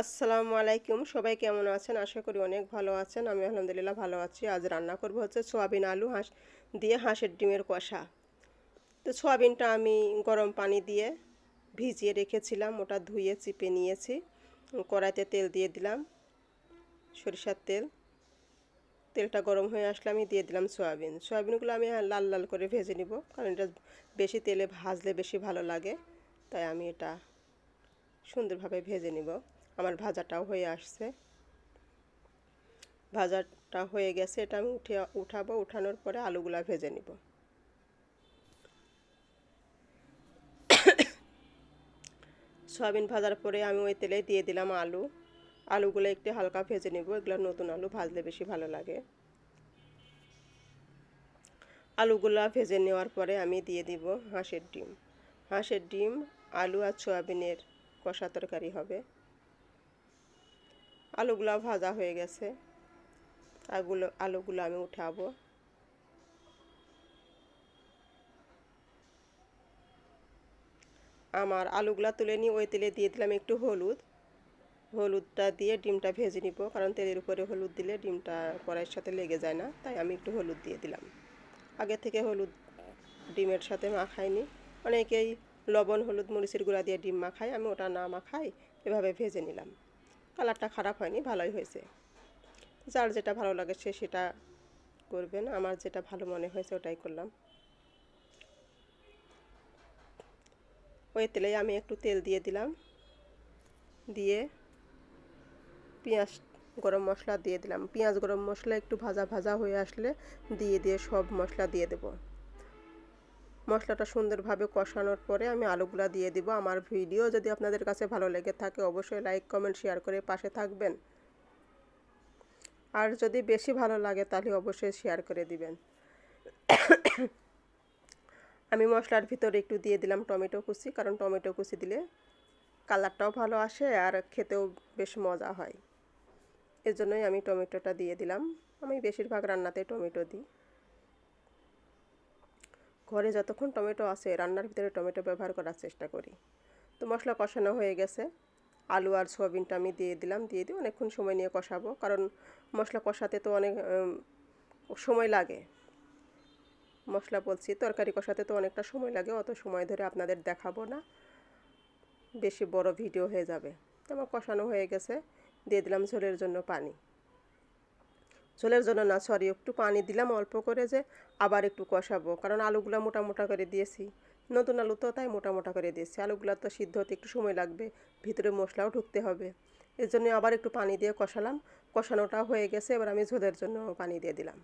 আসসালামু আলাইকুম। সবাই কেমন আছেন? আশা করি অনেক ভালো আছেন। আমি আলহামদুলিল্লাহ ভালো আছি। আজ রান্না করব হচ্ছে সোয়াবিন আলু হাঁস দিয়ে হাঁসের ডিমের কষা। তো সোয়াবিনটা আমি গরম পানি দিয়ে ভিজিয়ে রেখেছিলাম। ওটা ধুয়ে, চিপে নিয়েছি। কড়াইতে তেল দিয়ে দিলাম। সরিষার তেল। তেলটা গরম হয়ে আসলে আমি দিয়ে দিলাম সয়াবিন। সয়াবিনগুলো আমি লাল লাল করে ভেজে নিব, কারণ এটা বেশি তেলে ভাজলে বেশি ভালো লাগে। তাই আমি এটা সুন্দরভাবে ভেজে নিব। আমার ভাজাটাও হয়ে আসছে। ভাজাটা হয়ে গেছে, এটা আমি উঠে, উঠাবো, উঠানোর পরে আলুগুলা ভেজে নিব। সয়াবিন ভাজার পরে আমি ওই তেলে দিয়ে দিলাম আলু। আলুগুলো একটু হালকা ভেজে নেব, এগুলো নতুন আলু, ভাজলে বেশি ভালো লাগে। আলুগুলা ভেজে নেওয়ার পরে আমি দিয়ে দিব হাঁসের ডিম। হাঁসের ডিম, আলু আর সয়াবিনের কষা তরকারি হবে। আলুগুলো ভাজা হয়ে গেছে। আগুলো, আলুগুলো আমি উঠাবো। আমার আলুগুলা তুলে নিয়ে ওই তেলে দিয়ে দিলাম একটু হলুদ। হলুদটা দিয়ে ডিমটা ভেজে নিব, কারণ তেলের উপরে হলুদ দিলে ডিমটা কড়াইয়ের সাথে লেগে যায় না, তাই আমি একটু হলুদ দিয়ে দিলাম। আগে থেকে হলুদ ডিমের সাথে মাখাইনি। অনেকেই লবণ, হলুদ, মরিচের গুঁড়া দিয়ে ডিম মাখাই, আমি ওটা না মাখাই, এভাবে ভেজে নিলাম। কালারটা খারাপ হয়নি, ভালোই হয়েছে। যার যেটা ভালো লাগে সে সেটা করবেন আমার যেটা ভালো মনে হয়েছে ওটাই করলাম। ওই তেলে আমি একটু তেল দিয়ে দিলাম। দিয়ে পেঁয়াজ গরম মশলা দিয়ে দিলাম। পেঁয়াজ গরম মশলা একটু ভাজা ভাজা হয়ে আসলে দিয়ে দিয়ে সব মশলা দিয়ে দেব। মশলাটা সুন্দরভাবে কষানোর পরে আমি আলুগুলা দিয়ে দিব। আমার ভিডিও যদি আপনাদের কাছে ভালো লেগে থাকে, অবশ্যই লাইক কমেন্ট শেয়ার করে পাশে থাকবেন। আর যদি বেশি ভালো লাগে, তাহলে অবশ্যই শেয়ার করে দিবেন। আমি মশলার ভিতরে একটু দিয়ে দিলাম টমেটো কুচি, কারণ টমেটো কুচি দিলে কালারটাও ভালো আসে আর খেতেও বেশ মজা হয়। এর জন্যই আমি টমেটোটা দিয়ে দিলাম। আমি বেশিরভাগ রান্নাতে টমেটো দিই। ঘরে যতক্ষণ টমেটো আছে, রান্নার ভিতরে টমেটো ব্যবহার করার চেষ্টা করি। তো মশলা কষানো হয়ে গেছে। আলু আর সোয়াবিনটা আমি দিয়ে দিলাম, দিয়ে দিয়ে অনেকক্ষণ সময় নিয়ে কষাবো। কারণ মশলা কষাতে তো অনেক সময় লাগে। মশলা বলছি, তরকারি কষাতে তো অনেকটা সময় লাগে, অত সময় ধরে আপনাদের দেখাবো না। বেশি বড় ভিডিও হয়ে যাবে। তো আমার কষানো হয়ে গেছে। দিয়ে দিলাম ঝোলের জন্য পানি। ঝোলের জন্য না সরি একটু পানি দিলাম অল্প করে যে আবার একটু কষাবো। কারণ আলুগুলো মোটা মোটা করে দিয়েছি। নতুন আলু তো তাই মোটা মোটা করে দিয়েছি। আলুগুলো তো সিদ্ধ হতে একটু সময় লাগবে, ভিতরে মশলাও ঢুকতে হবে। এর জন্য আবার একটু পানি দিয়ে কষালাম। কষানোটা হয়ে গেছে, এবার আমি ঝোলের জন্য পানি দিয়ে দিলাম।